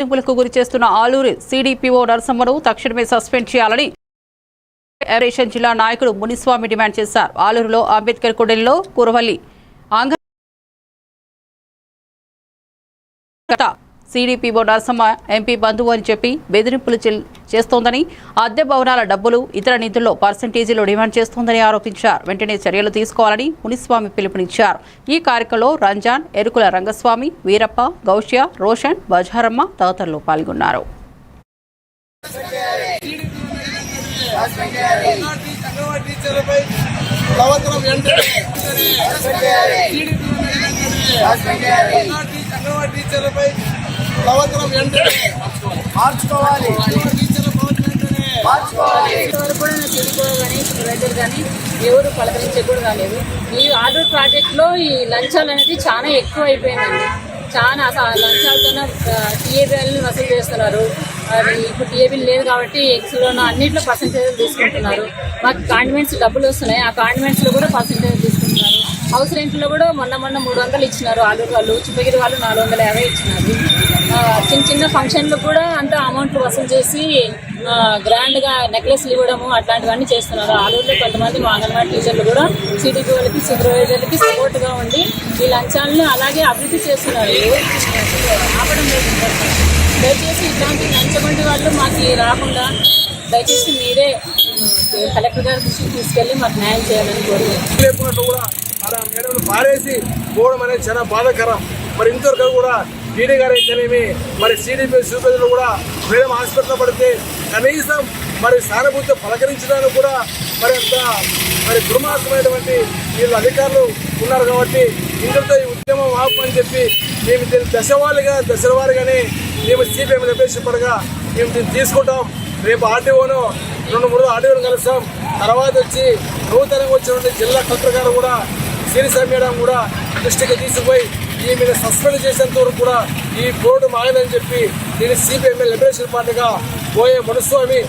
వేధింపులకు గురి చేస్తున్న ఆలూరి సీడీపీఓ నరసమ్మను తక్షణమే సస్పెండ్ చేయాలని ఎరేషన్ జిల్లా నాయకుడు మునిస్వామి డిమాండ్ చేశారు. ఆలూరులో అంబేద్కర్ కొడెల్లో కురవల్లి ఆంగ సీడీపీఓ నరసమ్మ ఎంపీ బంధువు అని చెప్పి బెదిరింపులు చేస్తోందని అద్దె భవనాల డబ్బులు ఇతర నిధుల్లో పర్సంటేజీలు డిమాండ్ చేస్తోందని ఆరోపించారు. వెంటనే చర్యలు తీసుకోవాలని మునిస్వామి పిలుపునిచ్చారు. ఈ కార్యక్రమంలో రంజాన్ ఎరుకుల రంగస్వామి వీరప్ప గౌష్య రోషన్ బజారమ్మ తదితరులు పాల్గొన్నారు. వెంటనే వెంటనే మార్చుకోవాలి. ఇంతవరకు కూడా తెలుగు కానీ సూపర్వైజర్ కానీ ఎవరు పలకరించే కూడా రాలేదు ఈ ఆర్డర్ ప్రాజెక్ట్లో ఈ లంచాలు అనేది చాలా ఎక్కువ అయిపోయిందండి చాలా అసలు లంచాలతోనే టీఏబీఎల్ని వసూలు చేస్తున్నారు. ఇప్పుడు టీఏబీలు లేదు కాబట్టి ఎక్స్లోనూ అన్నింటిలో పర్సంటేజ్ తీసుకుంటున్నారు. మాకు కాండిమెంట్స్ డబ్బులు వస్తున్నాయి. ఆ కాండిమెంట్స్లో కూడా పర్సంటేజ్ తీసుకుంటున్నారు. హౌస్ రెంట్లో కూడా మొన్న మొన్న మూడు వందలు ఇచ్చినారు. ఆలూరు వాళ్ళు చిప్పగిరి వాళ్ళు నాలుగు వందల యాభై ఇచ్చినారు. చిన్న చిన్న ఫంక్షన్లు కూడా అంత అమౌంట్లు వసూలు చేసి గ్రాండ్గా నెక్లెస్లు ఇవ్వడము అట్లాంటివన్నీ చేస్తున్నారు. ఆలూరులో కొంతమంది మా అంగన్వాడీ టీచర్లు కూడా సిటీకి వాళ్ళకి సూపర్వైజర్లకి సపోర్ట్గా ఉండి ఈ లంచాలను అలాగే అభివృద్ధి చేస్తున్నారు. ఆపడం లేదు. దయచేసి ఇట్లాంటి లంచబండి వాళ్ళు మాకు రాకుండా దయచేసి మీరే కలెక్టర్ గారి దృష్టికి తీసుకెళ్ళి మాకు న్యాయం చేయాలని కోరుకుంటున్నాను కూడా అలా మేడం పారేసి పోవడం అనేది చాలా బాధాకరం. మరి ఇంతవరకు కూడా టీడీ గారు అయితేనేమి మరి సిడిపి సూపేదలు కూడా మేడం హాస్పిటల్ పడితే కనీసం మరి సానుభూతి పలకరించడానికి కూడా మరి అంత మరి దుర్మార్గమైనటువంటి వీళ్ళు అధికారులు ఉన్నారు కాబట్టి ఇంతటితో ఈ ఉద్యమం ఆపు అని చెప్పి మేము దీన్ని దశవారీగా దశలవారీగానే మేము సిపిఎం నిర్దేశపడగా మేము దీన్ని తీసుకుంటాం. రేపు ఆర్టీఓను రెండు మూడు ఆర్టీఓను కలుస్తాం. తర్వాత వచ్చి నూతనంగా వచ్చినటువంటి జిల్లా కలెక్టర్ గారు కూడా సిరిసా మేడం కూడా దృష్టికి తీసుకుపోయి ఈ మీద సస్పెండ్ చేసేంత వరకు కూడా ఈ బోర్డు మాగదని చెప్పి దీన్ని సిపిఎంఎల్ లిబరేషన్ పార్టీగా పోయే మునుస్వామి